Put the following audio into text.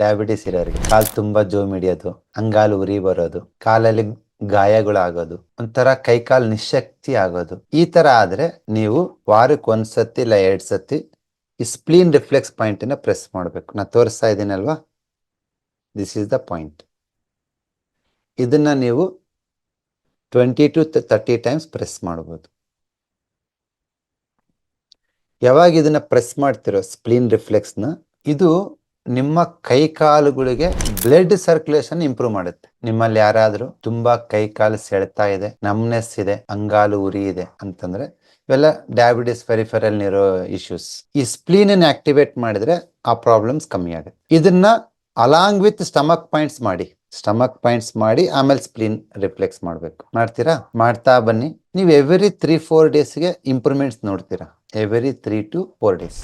Diabetes ಇರೋರಿಗೆ. ಕಾಲು ತುಂಬಾ ಜೋಮ್ ಹಿಡಿಯೋದು, ಅಂಗಾಲು ಉರಿ ಬರೋದು, ಕಾಲಲ್ಲಿ ಗಾಯಗಳಾಗೋದು, ಒಂಥರ ಕೈಕಾಲು ನಿಶಕ್ತಿ ಆಗೋದು. ಈ ತರ ಆದ್ರೆ ನೀವು ವಾರಕ್ಕೆ ಒಂದ್ಸತಿ ಇಲ್ಲ ಎರಡ್ ಸತಿ ಈ ಸ್ಪ್ಲೀನ್ ರಿಫ್ಲೆಕ್ಸ್ ಪಾಯಿಂಟ್ನ ಪ್ರೆಸ್ ಮಾಡ್ಬೇಕು. ನಾ ತೋರಿಸ್ತಾ ಇದ್ದೀನಲ್ವಾ ದಿಸ್ ಇಸ್ ದ ಪಾಯಿಂಟ್ ಇದನ್ನ ನೀವು twenty to thirty times press ಮಾಡ್ಬೋದು. ಯಾವಾಗ ಇದನ್ನ ಪ್ರೆಸ್ ಮಾಡ್ತಿರೋ ಸ್ಪ್ಲೀನ್ ರಿಫ್ಲೆಕ್ಸ್ನ ಇದು ನಿಮ್ಮ ಕೈ ಕಾಲುಗಳಿಗೆ ಬ್ಲಡ್ ಸರ್ಕ್ಯುಲೇಷನ್ ಇಂಪ್ರೂವ್ ಮಾಡುತ್ತೆ. ನಿಮ್ಮಲ್ಲಿ ಯಾರಾದರೂ ತುಂಬಾ ಕೈ ಕಾಲು ಸೆಳೆತಾ ಇದೆ ನಮ್ನೆಸ್ ಇದೆ, ಅಂಗಾಲು ಉರಿ ಇದೆ ಅಂತಂದ್ರೆ ಇವೆಲ್ಲ ಡಯಾಬಿಟಿಸ್ ಪೆರಿಫೆರಲ್ ಇರೋ ಇಶ್ಯೂಸ್ ಈ ಸ್ಪ್ಲೀನ್ ಅನ್ನು ಆಕ್ಟಿವೇಟ್ ಮಾಡಿದ್ರೆ ಆ ಪ್ರಾಬ್ಲಮ್ಸ್ ಕಮ್ಮಿ ಆಗುತ್ತೆ. ಇದನ್ನ ಅಲಾಂಗ್ ವಿತ್ ಸ್ಟಮಕ್ ಪಾಯಿಂಟ್ಸ್ ಮಾಡಿ ಸ್ಟಮಕ್ ಪಾಯಿಂಟ್ಸ್ ಮಾಡಿ ಆಮೇಲೆ ಸ್ಪ್ಲೀನ್ ರಿಫ್ಲೆಕ್ಸ್ ಮಾಡ್ಬೇಕು. ಮಾಡ್ತೀರಾ? ಮಾಡ್ತಾ ಬನ್ನಿ. ನೀವು ಎವ್ರಿ ತ್ರೀ ಫೋರ್ ಡೇಸ್ಗೆ ಇಂಪ್ರೂವ್ಮೆಂಟ್ಸ್ ನೋಡ್ತೀರಾ. Every three to four days